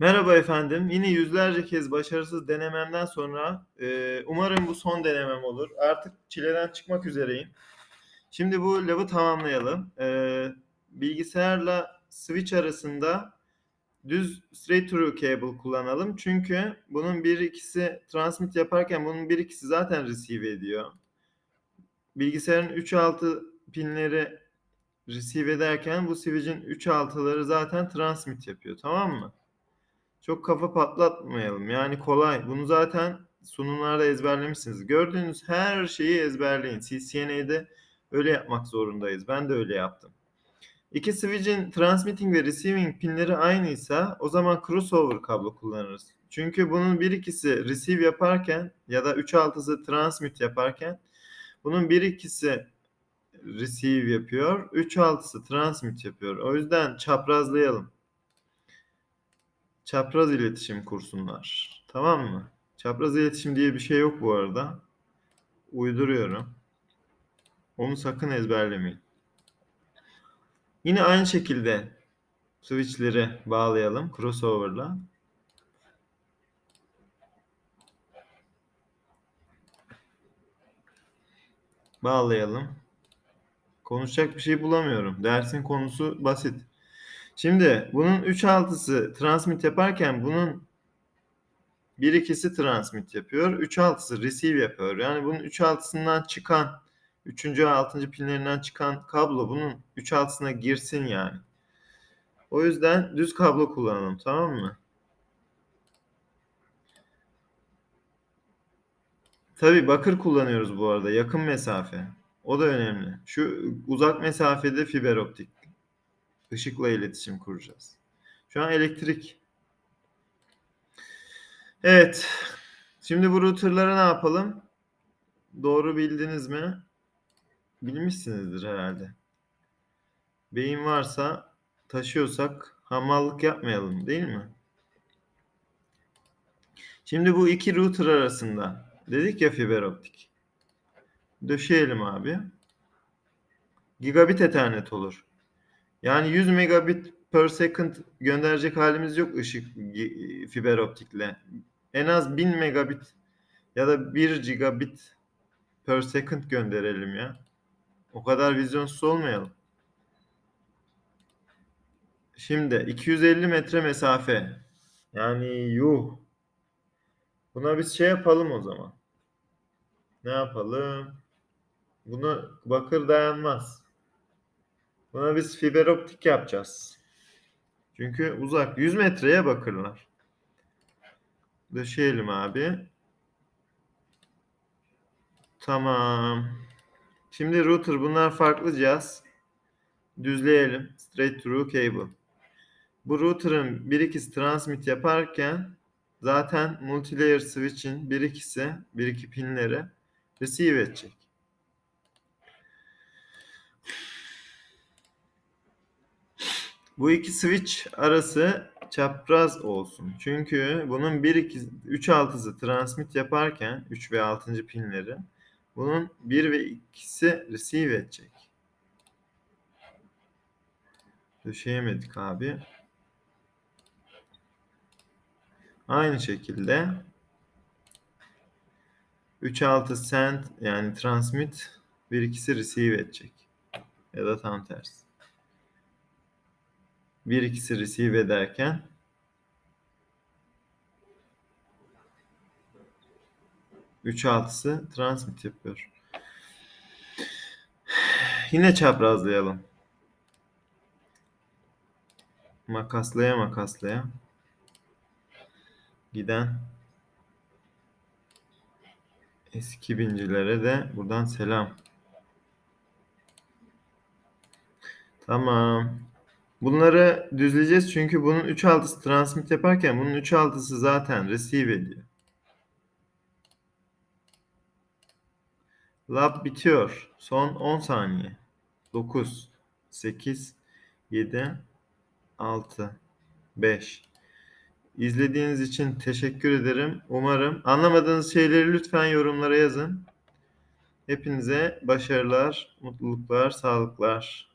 Merhaba efendim. Yine yüzlerce kez başarısız denememden sonra e, umarım bu son denemem olur. Artık çileden çıkmak üzereyim. Şimdi bu lab'ı tamamlayalım. E, bilgisayarla switch arasında düz straight through cable kullanalım. Çünkü bunun bir ikisi transmit yaparken bunun bir ikisi zaten receive ediyor. Bilgisayarın 3.6 pinleri receive ederken bu switch'in 3.6'ları zaten transmit yapıyor. Tamam mı? Çok kafa patlatmayalım. Yani kolay. Bunu zaten sunumlarda ezberlemişsiniz. Gördüğünüz her şeyi ezberleyin. CCNA'de öyle yapmak zorundayız. Ben de öyle yaptım. İki switch'in transmitting ve receiving pinleri aynıysa o zaman crossover kablo kullanırız. Çünkü bunun bir ikisi receive yaparken ya da 3.6'sı transmit yaparken bunun bir ikisi receive yapıyor, 3.6'sı transmit yapıyor. O yüzden çaprazlayalım çapraz iletişim kursunlar. Tamam mı? Çapraz iletişim diye bir şey yok bu arada. Uyduruyorum. Onu sakın ezberlemeyin. Yine aynı şekilde switchleri bağlayalım crossover'la. Bağlayalım. Konuşacak bir şey bulamıyorum. Dersin konusu basit. Şimdi bunun 3.6'sı transmit yaparken bunun 1-2'si transmit yapıyor. 3.6'sı receive yapıyor. Yani bunun 3.6'sından çıkan 3. 6. pinlerinden çıkan kablo bunun 3.6'sına girsin yani. O yüzden düz kablo kullanalım tamam mı? Tabi bakır kullanıyoruz bu arada yakın mesafe. O da önemli. Şu uzak mesafede fiber optik. Işıkla iletişim kuracağız. Şu an elektrik. Evet. Şimdi bu router'ları ne yapalım? Doğru bildiniz mi? Bilmişsinizdir herhalde. Beyin varsa taşıyorsak hamallık yapmayalım değil mi? Şimdi bu iki router arasında dedik ya fiber optik. Döşeyelim abi. Gigabit ethernet olur. Yani 100 megabit per second gönderecek halimiz yok ışık fiber optikle. En az 1000 megabit ya da 1 gigabit per second gönderelim ya. O kadar vizyonsuz olmayalım. Şimdi 250 metre mesafe. Yani yuh. Buna biz şey yapalım o zaman. Ne yapalım? Bunu bakır dayanmaz. Buna biz fiber optik yapacağız. Çünkü uzak. 100 metreye bakırlar. Döşeyelim abi. Tamam. Şimdi router bunlar farklı cihaz. Düzleyelim. Straight through cable. Bu router'ın bir ikisi transmit yaparken zaten multilayer switch'in bir ikisi, bir iki pinleri receive edecek. Bu iki switch arası çapraz olsun. Çünkü bunun 1 2 3 altısı transmit yaparken 3 ve 6. pinleri bunun 1 ve 2'si receive edecek. Döşeyemedik abi. Aynı şekilde 3 6 send yani transmit 1 2'si receive edecek. Ya da tam tersi bir ikisi receive ederken üç altısı transmit yapıyor. Yine çaprazlayalım. Makaslaya makaslaya giden eski bincilere de buradan selam. Tamam. Bunları düzleyeceğiz çünkü bunun 3.6'sı transmit yaparken bunun 3.6'sı zaten receive ediyor. Lab bitiyor. Son 10 saniye. 9, 8, 7, 6, 5. İzlediğiniz için teşekkür ederim. Umarım anlamadığınız şeyleri lütfen yorumlara yazın. Hepinize başarılar, mutluluklar, sağlıklar.